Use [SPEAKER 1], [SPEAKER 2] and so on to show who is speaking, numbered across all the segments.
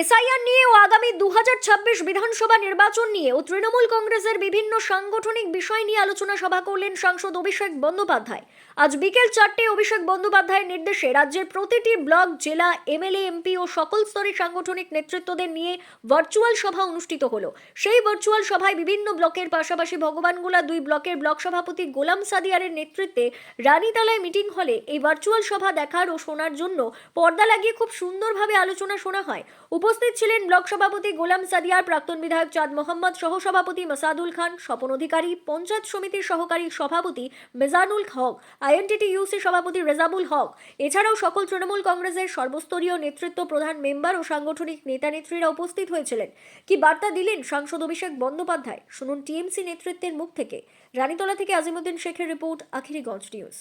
[SPEAKER 1] SIR নিয়ে ও আগামী দু হাজার ছাব্বিশ বিধানসভা নির্বাচন নিয়ে ও তৃণমূল কংগ্রেসের বিভিন্ন সাংগঠনিক বিষয় নিয়ে আলোচনা সভা করলেন সাংসদ অভিষেক বন্দ্যোপাধ্যায়। আজ বিকেল চারটে অভিষেক বন্দ্যোপাধ্যায়ের নির্দেশে রাজ্যের প্রতিটি ব্লক, জেলা, এমএলএ, এমপি ও সকল স্তরের সাংগঠনিক নেতৃত্বদের নিয়ে ভার্চুয়াল সভা অনুষ্ঠিত হলো। সেই ভার্চুয়াল সভায় বিভিন্ন ব্লকের পাশাপাশি ভগবানগোলা দুই ব্লকের ব্লক সভাপতি গোলাম সাদিয়ারের নেতৃত্বে রানীতলায় মিটিং হলে এই ভার্চুয়াল সভা দেখার ও শোনার জন্য পর্দা লাগিয়ে খুব সুন্দরভাবে আলোচনা শোনা হয়। উপস্থিত ছিলেন ব্লক সভাপতি গোলাম সাদিয়ার প্রাক্তন বিধায়ক চাঁদ মোহাম্মদ সহ সভাপতি মাসাদুল খান, স্বপন অধিকারী, পঞ্চায়েত সমিতির সহকারী সভাপতি মেজানুল হক আইএনটিটি ইউসি সভাপতি রেজাবুল হক। এছাড়াও সকল তৃণমূল কংগ্রেসের সর্বস্তরীয় নেতৃত্ব প্রধান মেম্বার ও সাংগঠনিক নেতা নেত্রীরা উপস্থিত হয়েছিলেন। কি বার্তা দিলেন সাংসদ অভিষেক বন্দ্যোপাধ্যায়? শুনুন টিএমসি নেতৃত্বের মুখ থেকে। রানীতলা থেকে আজিমুদ্দিন শেখের রিপোর্ট, আখিরিগঞ্জ নিউজ।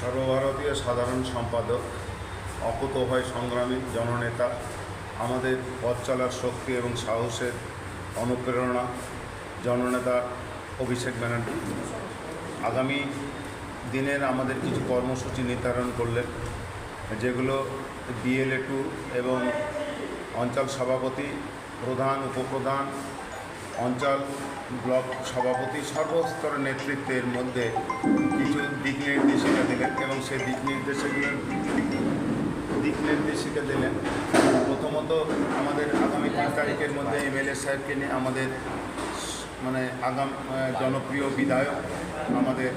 [SPEAKER 2] সর্বভারতীয় সাধারণ সম্পাদক অকুতভয় সংগ্রামী জননেতা, আমাদের পথ চলার শক্তি এবং সাহসের অনুপ্রেরণা, জননেতা অভিষেক ব্যানার্জি। আগামী দিনের আমাদের কিছু কর্মসূচি নির্ধারণ করলেন, যেগুলো বিএলএ টু এবং অঞ্চল সভাপতি প্রধান, উপপ্রধান, অঞ্চল ব্লক সভাপতি সর্বস্তরের নেতৃত্বের মধ্যে কিছু দিক নির্দেশিকা দিলেন এবং সেই দিক নির্দেশিকা দিক নির্দেশিকা দিলেন। প্রথমত আমাদের আগামী তিন তারিখের মধ্যে এমএলএ সাহেবকে নিয়ে আমাদের মানে আগাম জনপ্রিয় বিধায়ক, আমাদের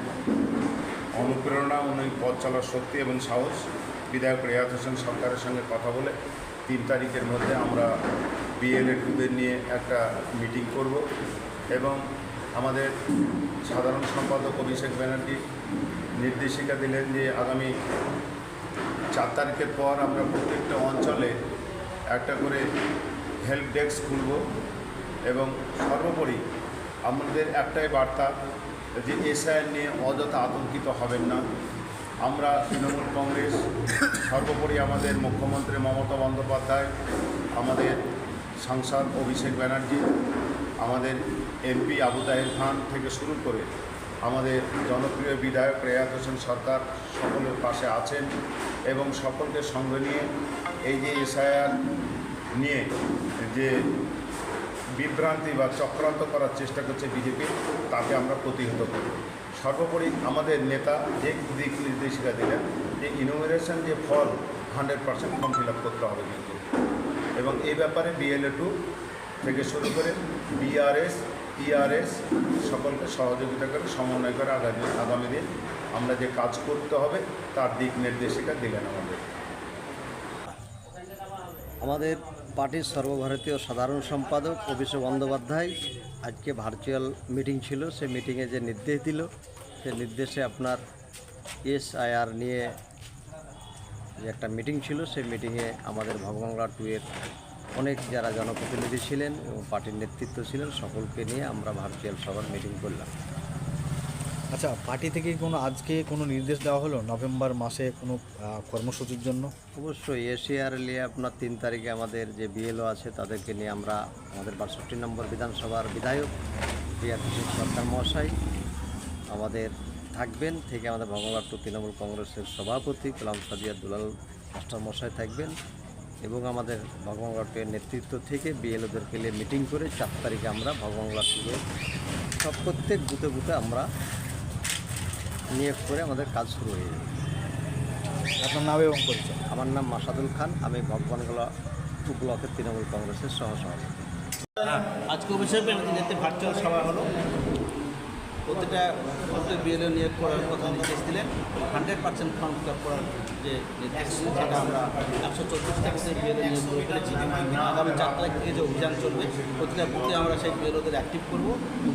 [SPEAKER 2] অনুপ্রেরণা, উনি পথ চলার শক্তি এবং সাহস। বিধায়ক রেয়াত হোসেন সরকারের সঙ্গে কথা বলে তিন তারিখের মধ্যে আমরা বিএলএ টুদের নিয়ে একটা মিটিং করব এবং আমাদের সাধারণ সম্পাদক অভিষেক ব্যানার্জি নির্দেশিকা দিলেন যে আগামী চার তারিখের পর আমরা প্রত্যেকটা অঞ্চলে একটা করে হেল্প ডেস্ক খুলব এবং সর্বোপরি আমাদের একটাই বার্তা যে এসআইআর নিয়ে অযথা আতঙ্কিত হবেন না। আমরা তৃণমূল কংগ্রেস, সর্বোপরি আমাদের মুখ্যমন্ত্রী মমতা বন্দ্যোপাধ্যায়, আমাদের সাংসদ অভিষেক ব্যানার্জি, আমাদের এমপি আবু তাহের খান থেকে শুরু করে আমাদের জনপ্রিয় বিধায়ক রেয়াত হোসেন সরকার সকলের পাশে আছেন এবং সকলকে সঙ্গে নিয়ে এই যে এসআইআর নিয়ে যে বিভ্রান্তি বা চক্রান্ত করার চেষ্টা করছে বিজেপি, তাকে আমরা প্রতিহত করব সর্বোপরি আমাদের নেতা যে দিক নির্দেশিকা দিলেন, যে ইনোমিনেশন যে ফল হান্ড্রেড পার্সেন্ট ফর্ম ফিল করতে হবে কিন্তু। এবং এই ব্যাপারে বিএলএ টু থেকে শুরু করে বিআরএস ইআরএস সকলকে সহযোগিতা করে, সমন্বয় করে আগামী আগামী দিন আমরা যে কাজ করতে হবে, তার দিক নির্দেশিকা দিলেন আমাদের।
[SPEAKER 3] আমাদের পার্টির সর্বভারতীয় সাধারণ সম্পাদক অভিষেক বন্দ্যোপাধ্যায়, আজকে ভার্চুয়াল মিটিং ছিল, সে মিটিংয়ে যে নির্দেশ দিল, সে নির্দেশে আপনার এসআইআর নিয়ে যে একটা মিটিং ছিল সেই মিটিংয়ে আমাদের ভগবাংলা টু এর অনেক যারা জনপ্রতিনিধি ছিলেন এবং পার্টির নেতৃত্ব ছিলেন সকলকে নিয়ে আমরা ভার্চুয়াল সভার মিটিং করলাম।
[SPEAKER 4] আচ্ছা পার্টি থেকে কোনো আজকে কোনো নির্দেশ দেওয়া হলো নভেম্বর মাসে কোনো কর্মসূচির জন্য?
[SPEAKER 3] অবশ্যই এশিয়ার নিয়ে আপনার তিন তারিখে আমাদের যে বিএলও আছে তাদেরকে নিয়ে আমরা আমাদের বাষট্টি নম্বর বিধানসভার বিধায়ক কিশোর সরকার মহাশয় আমাদের থাকবেন। থেকে আমাদের ভগবান তৃণমূল কংগ্রেসের সভাপতি গোলাম সাদিয়া দুলাল মাস্টার মশাই থাকবেন। এবং আমাদের ভগবানগড়ের নেতৃত্ব থেকে বিএলওদেরকে নিয়ে মিটিং করে চার তারিখে আমরা ভগবানগড় থেকে সব প্রত্যেক বুথে বুথে আমরা নিয়োগ করে আমাদের কাজ শুরু হয়ে যাবে।
[SPEAKER 4] আপনার নাম এবং পরিচয়?
[SPEAKER 3] আমার নাম মাসাদুল খান আমি ভগবানগোলা টু ব্লকের তৃণমূল কংগ্রেসের সহসভাপতি।
[SPEAKER 5] আজকে অভিষেক ব্যানার্জি নেতৃত্বে ভার্চুয়াল সভা হলো। প্রতিটা প্রত্যেক বিএলও নিয়োগ করার কথা নির্দেশ দিলেন। Hundred percent form fill up করার যে নির্দেশ, সেটা আমরা একশো চব্বিশটা থেকে বিএলও নিয়োগ করে ফেলেছি। আগামী চার তারিখ থেকে যে অভিযান চলবে, প্রতিটা বুথে আমরা সেই বিএলওদের অ্যাক্টিভ করব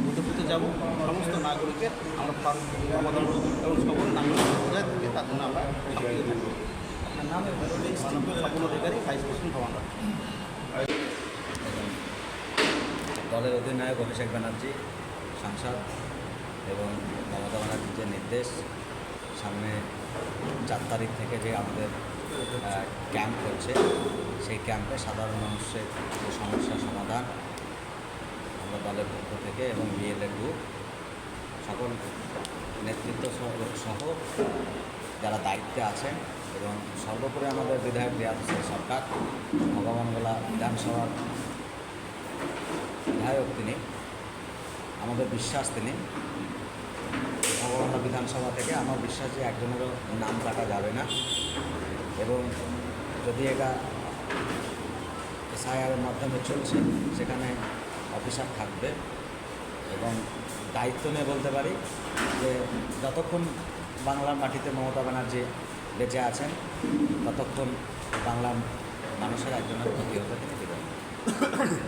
[SPEAKER 5] বুথে বুথে যাব। সমস্ত নাগরিকের আমরা ফর্ম করব এবং সকল নাগরিক বোঝায় থেকে তার জন্য আমরা সক্রিয় থাকব। আপনার
[SPEAKER 6] দলের অধিনায়ক অভিষেক ব্যানার্জি, সাংসদ এবং মমতা ব্যানার্জির যে নির্দেশ, সামনে চার তারিখ থেকে যে আমাদের ক্যাম্প হচ্ছে, সেই ক্যাম্পে সাধারণ মানুষের যে সমস্যার সমাধান আমরা দলের পক্ষ থেকে এবং বিএলএ গ্রুপ সকল নেতৃত্ব সহ- যারা দায়িত্বে আছেন এবং সর্বোপরি আমাদের বিধায়ক রিয়াদ হোসেন সরকার, ভগবানগোলা বিধানসভার বিধায়ক তিনি। আমাদের বিশ্বাস তিনি। ভগবানগোলা বিধানসভা থেকে আমার বিশ্বাস যে একজনেরও নাম কাটা যাবে না। এবং যদি এটা এসআইআরের মাধ্যমে চলছে, সেখানে অফিসার থাকবে। এবং দায়িত্ব নিয়ে বলতে পারি যে যতক্ষণ বাংলার মাটিতে মমতা ব্যানার্জি বেঁচে আছেন, ততক্ষণ বাংলার মানুষের একজনের ক্ষতি হতে তিনি।